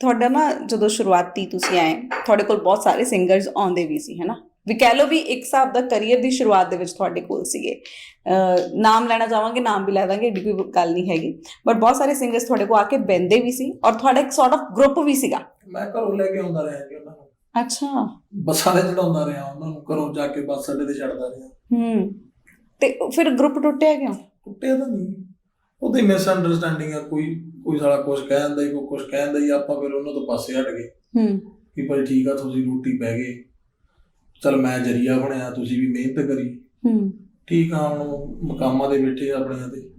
ਤੁਹਾਡਾ ਨਾ ਜਦੋਂ ਸ਼ੁਰੂਆਤੀ ਤੁਸੀਂ ਆਏ ਤੁਹਾਡੇ ਕੋਲ ਬਹੁਤ ਸਾਰੇ ਸਿੰਗਰਸ ਆਉਂਦੇ ਵੀ ਸੀ ਹੈਨਾ? ਵੀ ਕਹਿ ਲਓ ਵੀ ਇੱਕ ਹਿਸਾਬ ਦਾ ਕੈਰੀਅਰ ਦੀ ਸ਼ੁਰੂਆਤ ਦੇ ਵਿੱਚ ਤੁਹਾਡੇ ਕੋਲ ਸੀਗੇ। ਨਾਮ ਲੈਣਾ ਚਾਹਾਂਗੇ ਨਾਮ ਵੀ ਲੈ ਦਾਂਗੇ ਏਡੀ ਕੋਈ ਗੱਲ ਨਹੀਂ ਹੈਗੀ। ਬਟ ਬਹੁਤ ਸਾਰੇ ਸਿੰਗਰਸ ਤੁਹਾਡੇ ਕੋਲ ਆ ਕੇ ਬੈੰਦੇ ਵੀ ਸੀ ਔਰ ਤੁਹਾਡਾ ਇੱਕ ਸੌਰਟ ਆਫ ਗਰੁੱਪ ਵੀ ਸੀਗਾ। ਮੈਂ ਘਰੋਂ ਲੈ ਕੇ ਆਉਂਦਾ ਰਿਹਾ ਜੀ ਉਹਨਾਂ ਨੂੰ। ਅੱਛਾ। ਬੱਸਾਂ ਤੇ ਚੜਾਉਂਦਾ ਰਿਹਾ ਉਹਨਾਂ ਨੂੰ ਘਰੋਂ ਜਾ ਕੇ ਬੱਸ ਅੱਡੇ ਤੇ ਛੱਡਦਾ ਰਿਹਾ। ਹੂੰ। ਤੇ ਫਿਰ ਗਰੁੱਪ ਟੁੱਟਿਆ ਕਿਉਂ? ਟੁੱਟਿਆ ਤਾਂ ਨਹੀਂ। ਉਹਦੀ ਮਿਸ ਅੰਡਰਸਟੈਂਡਿੰਗ ਆ ਕੋਈ ਕੋਈ ਸਾਲਾ ਕੁਝ ਕਹਿੰਦਾ ਹੀ ਕੋਈ ਕੁਝ ਕਹਿੰਦਾ ਹੀ ਆਪਾਂ ਫਿਰ ਉਹਨਾਂ ਤੋਂ ਪਾਸੇ ਹਟ ਗਏ। ਹੂੰ। ਕਿ ਭਾਈ ਠੀਕ ਆ ਤੁਸੀਂ ਰੋਟੀ ਪੈ ਗਏ ਚਲ ਮੈਂ ਜਰੀਆ ਬਣਿਆ ਤੁਸੀਂ ਵੀ ਮਿਹਨਤ ਕਰੀ। ਹੂੰ। ਠੀਕ ਆ ਹੁਣ ਮਕਾਮਾਂ ਦੇ ਬੈਠੇ ਆ ਆਪਣਿਆਂ ਤੇ।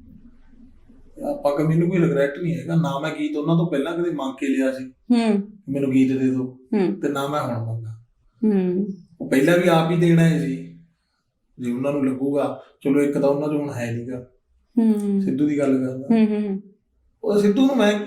ਆਪਾਂ ਕਿ ਮੈਨੂੰ ਕੋਈ ਰਿਗਰੈਟ ਨਹੀਂ ਹੈਗਾ ਨਾ ਮੈਂ ਗੀਤ ਉਹਨਾਂ ਤੋਂ ਪਹਿਲਾਂ ਕਦੇ ਮੰਗ ਕੇ ਲਿਆ ਸੀ। ਹੂੰ। ਮੈਨੂੰ ਗੀਤ ਦੇ ਦਿਓ ਹੂੰ। ਤੇ ਨਾ ਮੈਂ ਹੁਣ ਮੰਗਾ। ਹੂੰ। ਉਹ ਪਹਿਲਾਂ ਵੀ ਆਪ ਹੀ ਦੇਣਾ ਹੈ ਸੀ ਜੇ ਉਹਨਾਂ ਨੂੰ ਲੱਗੂਗਾ ਚਲੋ ਇੱਕ ਤਾਂ ਉਹਨਾਂ 'ਚ ਹੁਣ ਹੈ ਨਹੀਂਗਾ ਹੂੰ। ਸਿੱਧੂ ਦੀ ਗੱਲ ਕਰਦਾ। ਹੂੰ ਹੂੰ। ਉਹ ਸਿੱਧੂ ਨੂੰ ਮੈਂ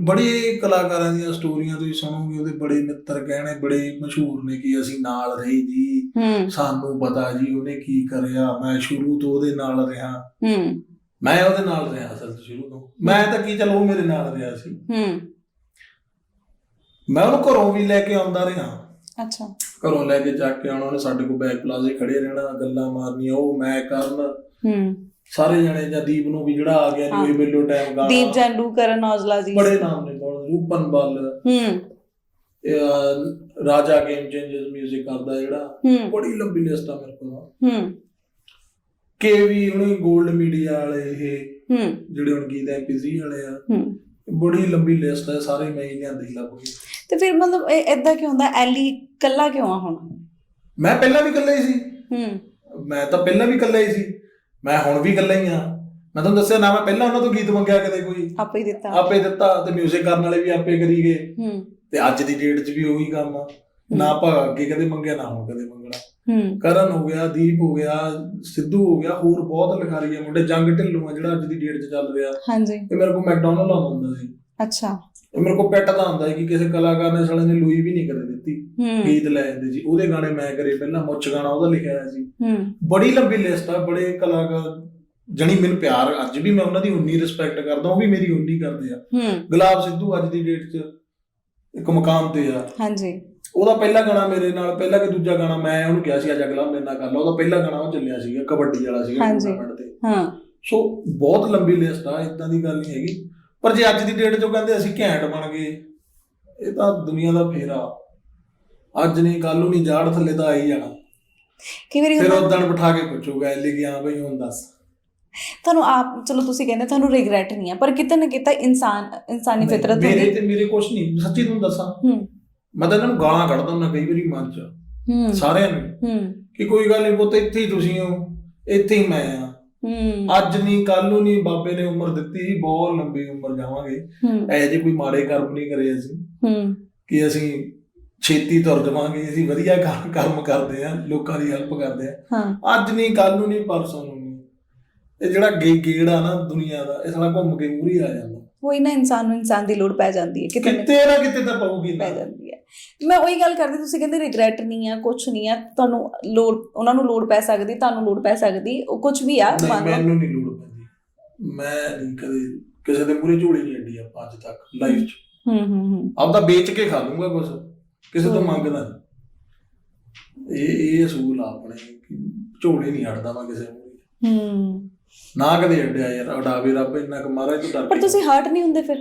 ਬੜੇ ਕਲਾਕਾਰਾਂ ਦੀਆਂ ਸਟੋਰੀਆਂ ਤੁਸੀਂ ਸੁਣੋਗੇ ਉਹਦੇ ਬੜੇ ਮਿੱਤਰ ਕਹਿਣੇ ਬੜੇ ਮਸ਼ਹੂਰ ਨੇ ਕਿ ਅਸੀਂ ਨਾਲ ਰਹੇ ਜੀ। ਸਾਨੂੰ ਪਤਾ ਜੀ ਉਹਨੇ ਕੀ ਕਰਿਆ ਮੈਂ ਸ਼ੁਰੂ ਤੋਂ ਉਹਦੇ ਨਾਲ ਰਿਹਾ। ਹੂੰ। ਮੈਂ ਉਹਦੇ ਨਾਲ ਰਿਹਾ ਅਸਲ ਸ਼ੁਰੂ ਤੋਂ। ਮੈਂ ਤਾਂ ਕੀ ਚਲੋ ਉਹ ਮੇਰੇ ਨਾਲ ਰਿਹਾ ਸੀ। ਹੂੰ। ਮੈਂ ਉਹਨੂੰ ਘਰੋਂ ਵੀ ਲੈ ਕੇ ਆਉਂਦਾ ਰਿਹਾ। ਅੱਛਾ। ਘਰੋਂ ਲੈ ਕੇ ਚੱਕ ਕੇ ਆਉਣਾ ਉਹਨੇ ਸਾਡੇ ਕੋਲ ਬੈਕ ਪਲਾਜ਼ੇ ਖੜੇ ਰਹਿਣਾ ਗੱਲਾਂ ਮਾਰਨੀਆਂ ਉਹ ਮੈਂ ਕਰਨ। ਹੂੰ। ਸਾਰੇ ਜਣੇ ਜਾਂ ਦੀਪ ਨੂੰ ਵੀ ਜਿਹੜਾ ਆ ਗਿਆ ਜੀ ਬਿੱਲੋ ਟਾਈਮ ਦਾ ਦੀਪ ਜੰਡੂ ਕਰਨ ਔਜਲਾ ਜੀ। ਬੜੇ ਨਾਮ ਨੇ ਕੋਲ ਰੂਪਨ ਬੱਲ। ਹੂੰ। ਰਾਜਾ ਗੇਮ ਚੇਂਜਸ 뮤직 ਕਰਦਾ ਜਿਹੜਾ। ਬੜੀ ਲੰਬੀ ਲਿਸਟ ਆ ਮੇਰੇ ਕੋਲ। ਹੂੰ। ਕੇਵੀ ਹੁਣੇ 골ਡ ਮੀਡੀਆ ਵਾਲੇ ਇਹ ਹੂੰ। ਜਿਹੜੇ ਹੁਣ ਗੀਤ ਐਮਪੀਸੀ ਵਾਲੇ ਆ। ਹੂੰ। ਬੜੀ ਲੰਬੀ ਲਿਸਟ ਹੈ ਸਾਰੇ ਮੈਂ ਹੀ ਲਿਆਂਦੀ ਲੱਭ ਗਈ ਤੇ ਫਿਰ ਮਤਲਬ ਇਦਾਂ ਕਿਉਂ ਹੁੰਦਾ? ਐਲੀ ਕੱਲਾ ਕਿਉਂ ਆ ਹੁਣ? ਮੈਂ ਪਹਿਲਾਂ ਵੀ ਕੱਲਾ ਹੀ ਸੀ। ਹੂੰ। ਮੈਂ ਤਾਂ ਪਹਿਲਾਂ ਵੀ ਕੱਲਾ ਹੀ ਸੀ। ਮੈਂ ਹੁਣ ਵੀ ਇਕੱਲਾ ਹੀ ਆ। ਮੈਂ ਤੁਹਾਨੂੰ ਦੱਸਿਆ ਨਾ ਮੈਂ ਪਹਿਲਾਂ ਉਹਨਾਂ ਤੋਂ ਗੀਤ ਮੰਗਿਆ ਕਦੇ ਕੋਈ। ਆਪੇ ਹੀ ਦਿੱਤਾ। ਆਪੇ ਦਿੱਤਾ ਤੇ 뮤직 ਕਰਨ ਵਾਲੇ ਵੀ ਆਪੇ ਕਰੀ ਗਏ। ਹੂੰ। ਤੇ ਅੱਜ ਦੀ ਡੇਟ 'ਚ ਵੀ ਉਹੀ ਕੰਮ ਆ। ਨਾ ਆਪਾਂ ਅੱਗੇ ਕਦੇ ਮੰਗਿਆ ਨਾ ਹੁਣ ਕਦੇ ਮੰਗਣਾ। ਹੂੰ। ਕਰਨ ਹੋ ਗਿਆ ਦੀਪ ਹੋ ਗਿਆ ਸਿੱਧੂ ਹੋ ਗਿਆ ਹੋਰ ਬਹੁਤ ਲਿਖਾਰੀ ਆ ਮੁੰਡੇ। ਜੰਗ ਢਿੱਲੋਂ ਆ ਜਿਹੜਾ ਅੱਜ ਦੀ ਡੇਟ 'ਚ ਚੱਲ ਰਿਹਾ। ਹਾਂਜੀ। ਇਹ ਮੇਰੇ ਕੋਲ ਮੈਕਡੋਨਲਡ ਆਉਂਦਾ ਸੀ। ਅੱਛਾ। ਇਹ ਮੇਰੇ ਕੋਲ ਪੈਟ ਦਾ ਹੁੰਦਾ ਕਿ ਕਿਸੇ ਕਲਾਕਾਰ ਨੇ ਸਾਲੇ ਨੇ ਲੂਈ ਵੀ ਨਹੀਂ ਕਦੇ ਦਿੱਤੀ ਗੀਤ ਲੈ ਜਾਂਦੇ ਸੀ। ਉਹਦੇ ਗਾਣੇ ਮੈਂ ਕਰੇ ਪਹਿਲਾਂ ਮੁੱਛ ਗਾਣਾ ਉਹਦਾ ਲਿਖਿਆ ਹੋਇਆ ਸੀ। ਬੜੀ ਲੰਬੀ ਲਿਸਟ ਆ ਬੜੇ ਕਲਾਕਾਰ ਜਣੀ ਮੈਨੂੰ ਪਿਆਰ ਅੱਜ ਵੀ ਮੈਂ ਉਹਨਾਂ ਦੀ ਉਨੀ ਰਿਸਪੈਕਟ ਕਰਦਾ ਉਹ ਵੀ ਮੇਰੀ ਉਨੀ ਕਰਦੇ ਆ। ਗੁਲਾਬ ਸਿੱਧੂ ਅੱਜ ਦੀ ਡੇਟ 'ਚ ਇੱਕ ਮੁਕਾਮ ਤੇ ਆ। ਹਾਂਜੀ। ਉਹਦਾ ਪਹਿਲਾ ਗਾਣਾ ਮੇਰੇ ਨਾਲ ਪਹਿਲਾ ਕਿ ਦੂਜਾ ਗਾਣਾ ਮੈਂ ਉਹਨੂੰ ਕਿਹਾ ਸੀ ਅੱਜ ਅਗਲਾ ਮੇਰੇ ਨਾਲ ਕਰ ਲਾ। ਉਹਦਾ ਪਹਿਲਾ ਗਾਣਾ ਉਹ ਚੱਲਿਆ ਸੀਗਾ ਕਬੱਡੀ ਵਾਲਾ ਸੀਗਾ ਤੇ। ਹਾਂ। ਸੋ ਬਹੁਤ ਲੰਬੀ ਲਿਸਟ ਆ ਇਦਾਂ ਦੀ ਗੱਲ ਨਹੀਂ ਹੈਗੀ। ਪਰ ਜੇ ਅੱਜ ਦੀ ਡੇਟ 'ਚੋਂ ਕਹਿੰਦੇ ਅਸੀਂ ਘੈਂਟ ਬਣ ਗਏ ਇਹ ਤਾਂ ਦੁਨੀਆ ਦਾ ਫੇਰਾ। ਅੱਜ ਨਹੀਂ ਕੱਲ ਨੂੰ ਨਹੀਂ ਜਾੜ ਥੱਲੇ ਤਾਂ ਆ ਹੀ ਜਾਣਾ। ਕਈ ਵਾਰੀ ਫਿਰ ਉਦੋਂ ਬਿਠਾ ਕੇ ਪੁੱਛੂਗਾ ਇਹ ਲਈ ਹਾਂ ਬਈ ਹੁਣ ਦੱਸ। ਤੁਹਾਨੂੰ ਆਪ ਚਲੋ ਤੁਸੀਂ ਕਹਿੰਦੇ ਤੁਹਾਨੂੰ ਰਿਗਰੈਟ ਨਹੀਂ ਹੈ ਪਰ ਕਿਤੇ ਨਾ ਕਿਤੇ ਇਨਸਾਨ ਇਨਸਾਨੀ ਫਿਤਰਤ ਮੇਰੇ ਹੁੰਦੀ। ਤੇ ਮੇਰੇ ਕੁਛ ਨਹੀਂ ਸੱਚੀ ਤੁਹਾਨੂੰ ਦੱਸਾਂ। ਹੂੰ। ਮੈਂ ਤਾਂ ਇਹਨਾਂ ਨੂੰ ਗਾਲਾਂ ਕੱਢਦਾ ਹੁੰਦਾ ਕਈ ਵਾਰੀ ਮਨ 'ਚ। ਹੂੰ। ਸਾਰਿਆਂ ਨੂੰ। ਹੂੰ। ਕਿ ਕੋਈ ਗੱਲ ਨਹੀਂ ਪੁੱਤ ਇੱਥੇ ਹੀ ਤੁਸੀਂ ਹੋ ਇੱਥੇ ਹੀ ਮੈਂ ਆ ਹੂੰ। ਅੱਜ ਨਹੀਂ ਕੱਲ ਨੂੰ ਨਹੀਂ ਬਾਬੇ ਨੇ ਉਮਰ ਦਿੱਤੀ ਸੀ ਬਹੁਤ ਲੰਬੀ ਉਮਰ ਜਾਵਾਂਗੇ। ਹੂੰ। ਐ ਜੇ ਕੋਈ ਮਾੜੇ ਕਰਮ ਨਹੀਂ ਕਰੇ ਅਸੀਂ। ਹੂੰ। ਕਿ ਅਸੀਂ ਛੇਤੀ ਤੁਰ ਜਾਵਾਂਗੇ ਅਸੀਂ ਵਧੀਆ ਕੰਮ ਕਰਮ ਕਰਦੇ ਆ ਲੋਕਾਂ ਦੀ ਹੈਲਪ ਕਰਦੇ ਆ ਅੱਜ ਨਹੀਂ ਕੱਲ ਨੂੰ ਨਹੀਂ ਪਰਸੋਂ ਨੂੰ ਨਹੀਂ ਇਹ ਜਿਹੜਾ ਗੇੜਾ ਨਾ ਦੁਨੀਆ ਦਾ ਇਹ ਸਾਲਾ ਘੁੰਮ ਕੇ ਮੂਰੀ ਆ ਜਾਂਦਾ। ਕੋਈ ਨਾ ਇਨਸਾਨ ਨੂੰ ਇਨਸਾਨ ਦੀ ਲੋੜ ਪੈ ਜਾਂਦੀ ਹੈ ਕਿਤੇ ਕਿਤੇ ਨਾ ਕਿਤੇ ਤਾਂ ਪਊਗੀ ਪੈ ਜਾਂਦੀ ਹੈ। ਮੈਂ ਉਹੀ ਗੱਲ ਕਰਦੀ ਤੁਸੀਂ ਕਹਿੰਦੇ ਰਿਗਰੈਟ ਨਹੀਂ ਆ ਕੁਝ ਨਹੀਂ ਆ ਤੁਹਾਨੂੰ ਲੋੜ ਉਹਨਾਂ ਨੂੰ ਲੋੜ ਪੈ ਸਕਦੀ ਤੁਹਾਨੂੰ ਲੋੜ ਪੈ ਸਕਦੀ ਉਹ ਕੁਝ ਵੀ ਆ ਮੰਨ ਲਓ। ਮੈਨੂੰ ਨਹੀਂ ਲੋੜ ਪੈਂਦੀ। ਮੈਂ ਕਦੇ ਕਿਸੇ ਦੇ ਮੂਰੇ ਝੋਲੀ ਨਹੀਂ ਅੱਡੀ ਆਪਾਂ ਅੱਜ ਤੱਕ ਲਾਈਫ 'ਚ। ਹੂੰ ਹੂੰ ਹੂੰ। ਆਪਦਾ ਵੇਚ ਕੇ ਖਾ ਲੂੰਗਾ ਕੁਝ ਕਿਸੇ ਤੋਂ। ਮੰਗਦਾ ਇਹ ਇਹ ਅਸੂਲ ਆ ਆਪਣੇ ਝੋਲੇ ਨਹੀਂ ਹਟਦਾ ਮੈਂ ਕਿਸੇ ਨੂੰ। ਹੂੰ। ਨਾ ਕਦੇ ਅੱਡਿਆ ਯਾਰ ਉਡਾਵੇ ਰੱਬ ਇੰਨਾ ਕੁ ਮਹਾਰਾਜ ਤੋਂ ਡਰ ਪਰ ਤੁਸੀਂ ਹਰਟ ਨਹੀਂ ਹੁੰਦੇ ਫਿਰ?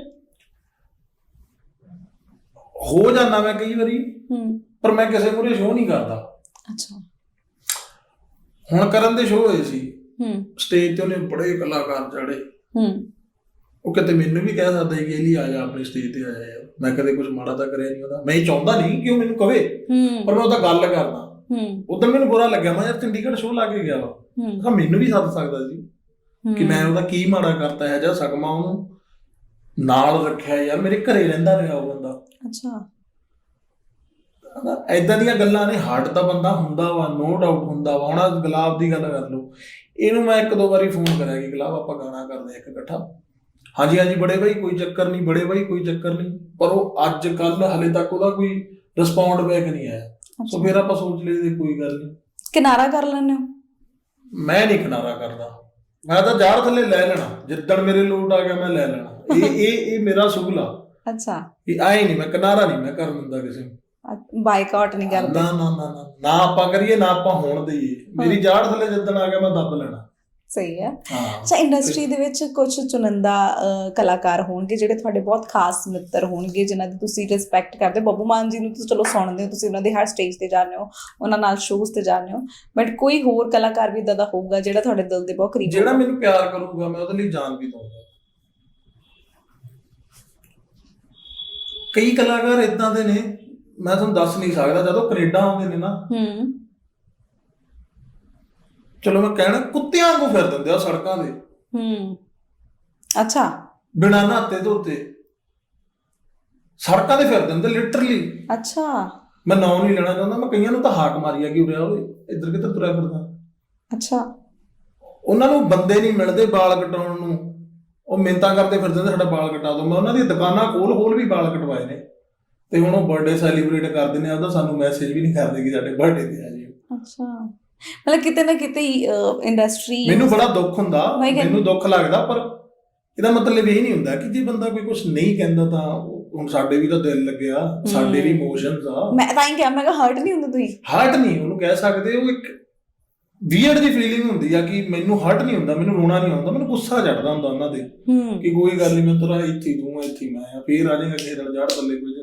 ਹੋ ਜਾਂਦਾ ਮੈਂ ਕਈ ਵਾਰੀ ਹੂੰ। ਪਰ ਮੈਂ ਕਿਸੇ ਮੂਰੇ ਸ਼ੋਅ ਨਹੀਂ ਕਰਦਾ। ਅੱਛਾ। ਹੁਣ ਕਰਨ ਦੇ ਸ਼ੋਅ ਹੋਏ ਸੀ। ਹੂੰ। ਸਟੇਜ ਤੇ ਉਹਨੇ ਬੜੇ ਕਲਾਕਾਰ ਚੜੇ ਹੂੰ। ਉਹ ਕਿਤੇ ਮੈਨੂੰ ਵੀ ਕਹਿ ਸਕਦਾ ਕਿ ਇਹਲੀ ਆ ਜਾ ਆਪਣੀ ਸਟੇਜ ਤੇ ਆ ਜਾ ਮੈਂ ਕਦੇ ਕੁਝ ਮਾੜਾ ਤਾਂ ਕਰਿਆ ਨਹੀਂ ਉਹਦਾ। ਮੈਂ ਚਾਹੁੰਦਾ ਨਹੀਂ ਕਿ ਉਹ ਮੈਨੂੰ ਕਵੇ ਹੂੰ। ਪਰ ਮੈਂ ਉਹਦਾ ਗੱਲ ਕਰਦਾ। ਹੂੰ। ਉਦੋਂ ਮੈਨੂੰ ਬੁਰਾ ਲੱਗਿਆ ਮੈਂ ਯਾਰ ਚੰਡੀਗੜ੍ਹ ਸ਼ੋਅ ਲਾ ਕੇ ਗਿਆ ਹੂੰ। ਮੈਨੂੰ ਵੀ ਸੱਦ ਸਕਦਾ ਸੀ। ਕਿ ਮੈਂ ਉਹਦਾ ਕੀ ਮਾੜਾ ਕਰਤਾ ਹੈ ਜਾਂ ਸਕਮਾ ਉਹਨੂੰ ਨਾਲ ਰੱਖਿਆ ਯਾਰ ਮੇਰੇ ਘਰੇ ਰਹਿੰਦਾ ਰਿਹਾ ਉਹ ਬੰਦਾ। ਅੱਛਾ। ਐਦਾਂ ਦੀਆਂ ਗੱਲਾਂ ਨੇ ਹਾਰਟ ਦਾ ਬੰਦਾ ਹੁੰਦਾ ਵਾ ਨੋ ਡਾਊਟ ਹੁੰਦਾ ਵਾ। ਹੁਣ ਗੁਲਾਬ ਦੀ ਗੱਲ ਕਰ ਲਓ। ਇਹਨੂੰ ਮੈਂ ਇੱਕ ਦੋ ਵਾਰੀ ਫੋਨ ਕਰਿਆ ਕਿ ਗੁਲਾਬ ਆਪਾਂ ਗਾਣਾ ਕਰਦੇ ਇੱਕ ਇਕੱਠਾ। ਹਾਂਜੀ ਹਾਂਜੀ ਬੜੇ ਭਾਈ ਕੋਈ ਚੱਕਰ ਨਹੀਂ ਬੜੇ ਭਾਈ ਕੋਈ ਚੱਕਰ ਨਹੀਂ। ਪਰ ਉਹ ਅੱਜ ਕੱਲ ਹਲੇ ਤੱਕ ਉਹਦਾ ਕੋਈ ਰਿਸਪੌਂਡ ਬੈਕ ਨਹੀਂ ਆਇਆ। ਸੋ ਫਿਰ ਆਪਾਂ ਸੋਚ ਲਈ ਤੇ ਕੋਈ ਗੱਲ ਨਹੀਂ। ਕਿਨਾਰਾ ਕਰ ਹੋ? ਮੈਂ ਨਹੀਂ ਕਿਨਾਰਾ ਕਰਦਾ। ਮੈਂ ਤਾਂ ਜਾਰ ਥੱਲੇ ਲੈ ਲੈਣਾ ਜਿੱਦਣ ਮੇਰੇ ਲੋਟ ਆ ਗਿਆ ਮੈਂ ਲੈ ਲੈਣਾ। ਇਹ ਇਹ ਇਹ ਮੇਰਾ ਸੁਗਲ ਆ। ਅੱਛਾ। ਵੀ ਆਏ ਨਹੀਂ ਮੈਂ ਕਿਨਾਰਾ ਨਹੀਂ ਮੈਂ ਕਰਨ ਦਿੰਦਾ ਕਿਸੇ ਨੂੰ। ਬਾਈਕਾਟ ਨਹੀਂ ਕਰਦੇ। ਨਾ ਨਾ ਨਾ। ਨਾ ਨਾ ਆਪਾਂ ਕਰੀਏ ਨਾ ਆਪਾਂ ਹੋਣ ਦਈਏ। ਮੇਰੀ ਜਾੜ ਥੱਲੇ ਜਿੱਦਣ ਆ ਗਿਆ ਮੈਂ ਦੱਬ ਲੈਣਾ। ਸਹੀ ਹੈ। ਅੱਛਾ ਇੰਡਸਟਰੀ ਦੇ ਵਿੱਚ ਕੁਝ ਚੁਣੰਦਾ ਕਲਾਕਾਰ ਹੋਣਗੇ ਜਿਹੜੇ ਤੁਹਾਡੇ ਬਹੁਤ ਖਾਸ ਮਿੱਤਰ ਹੋਣਗੇ ਜਿਨ੍ਹਾਂ ਦੀ ਤੁਸੀਂ ਰਿਸਪੈਕਟ ਕਰਦੇ ਹੋ। ਬੱਬੂ ਮਾਨ ਜੀ ਨੂੰ ਤੁਸੀਂ ਚਲੋ ਸੁਣਦੇ ਹੋ ਤੁਸੀਂ ਉਹਨਾਂ ਦੇ ਹਰ ਸਟੇਜ ਤੇ ਜਾਂਦੇ ਹੋ ਉਹਨਾਂ ਨਾਲ ਸ਼ੋਜ਼ ਤੇ ਜਾਂਦੇ ਹੋ। ਬਟ ਕੋਈ ਹੋਰ ਕਲਾਕਾਰ ਵੀ ਇਦਾਂ ਦਾ ਹੋਊਗਾ ਜਿਹੜਾ ਤੁਹਾਡੇ ਦਿਲ ਦੇ ਬਹੁਤ ਕਰੀਬ ਜਿਹੜਾ ਮੈਨੂੰ ਪਿਆਰ ਕਰੂਗਾ ਮੈਂ ਉਹਦੇ ਲਈ ਜਾਨ ਵੀ ਦਊਂਗਾ। ਕਈ ਕਲਾਕਾਰ ਇਦਾਂ ਦੇ ਨੇ ਮੈਂ ਤੁਹਾਨੂੰ ਦੱਸ ਨਹੀਂ ਸਕਦਾ ਜਦੋਂ ਕੈਨੇਡਾ ਆਉਂਦੇ ਨੇ ਨਾ ਹੂੰ। ਚਲੋ ਮੈਂ ਕਹਿਣਾ ਕੁੱਤਿਆਂ ਵਾਂਗੂ ਫਿਰ ਦਿੰਦੇ ਆ ਸੜਕਾਂ ਦੇ। ਹੂੰ। ਅੱਛਾ। ਬਿਨਾਂ ਨਹਾਤੇ ਧੋਤੇ। ਸੜਕਾਂ ਤੇ ਫਿਰ ਦਿੰਦੇ ਲਿਟਰਲੀ ਅੱਛਾ। ਮੈਂ ਨਾਂ ਨਹੀਂ ਲੈਣਾ ਚਾਹੁੰਦਾ ਮੈਂ ਕਈਆਂ ਨੂੰ ਤਾਂ ਹਾਕ ਮਾਰੀ ਆ ਕਿ ਉਰੇ ਓਏ ਇੱਧਰ ਕਿੱਧਰ ਤੁਰਿਆ ਫਿਰਦਾ। ਅੱਛਾ। ਉਹਨਾਂ ਨੂੰ ਬੰਦੇ ਨਹੀਂ ਮਿਲਦੇ ਵਾਲ ਕਟਾਉਣ ਨੂੰ। ਉਹ ਮਿੰਤਾ ਕਰਦੇ ਫਿਰਦੇ ਨੇ ਸਾਡਾ ਵਾਲ ਕਟਾ ਦਿਓ ਮੈਂ ਉਹਨਾਂ ਦੀਆਂ ਦੁਕਾਨਾਂ ਖੋਲ ਖੋਲ ਵੀ ਵਾਲ ਕਟਵਾਏ ਨੇ। ਤੇ ਹੁਣ ਉਹ ਬਰਥਡੇ ਸੈਲੀਬ੍ਰੇਟ ਕਰਦੇ ਨੇ ਉਹਦਾ ਸਾਨੂੰ ਮੈਸੇਜ ਵੀ ਨਹੀਂ ਕਰਦੇ ਕਿ ਸਾਡੇ ਬਰਥਡੇ ਤੇ ਆ ਜੀ ਅੱਛਾ। ਮਤਲਬ ਕਿਤੇ ਨਾ ਕਿਤੇ ਇੰਡਸਟਰੀ ਮੈਨੂੰ ਬੜਾ ਦੁੱਖ ਹੁੰਦਾ ਮੈਨੂੰ ਦੁੱਖ ਲੱਗਦਾ ਪਰ ਇਹਦਾ ਮਤਲਬ ਇਹ ਨਹੀਂ ਹੁੰਦਾ ਕਿ ਜੇ ਬੰਦਾ ਕੋਈ ਕੁਝ ਨਹੀਂ ਕਹਿੰਦਾ ਤਾਂ ਉਹ- ਹੁਣ ਸਾਡੇ ਵੀ ਤਾਂ ਦਿਲ ਲੱਗਿਆ ਸਾਡੇ ਵੀ ਇਮੋਸ਼ਨਸ ਆ। ਮੈਂ ਤਾਂ ਹੀ ਕਿਹਾ ਮੈਂ ਕਿਹਾ ਹਰਟ ਨਹੀਂ ਹੁੰਦਾ ਤੁਸੀਂ? ਹਰਟ ਨਹੀਂ ਉਹਨੂੰ ਕਹਿ ਸਕਦੇ ਉਹ ਇੱਕ ਵੀਅਰਡ ਦੀ ਫੀਲਿੰਗ ਹੁੰਦੀ ਆ ਕਿ ਮੈਨੂੰ ਹਰਟ ਨਹੀਂ ਹੁੰਦਾ ਮੈਨੂੰ ਰੋਣਾ ਨਹੀਂ ਆਉਂਦਾ ਮੈਨੂੰ ਗੁੱਸਾ ਚੜਦਾ ਹੁੰਦਾ ਉਹਨਾਂ ਦੇ ਕਿ ਕੋਈ ਗੱਲ ਨਹੀਂ ਮੈਂ ਤੇਰਾ ਇੱਥੇ ਤੂੰ ਇੱਥੇ ਮੈਂ ਆ ਫੇਰ ਆ ਜਾਏਗਾ ਕਿਸੇ ਦਿਨ ਜੜ ਥੱਲੇ ਕੋਈ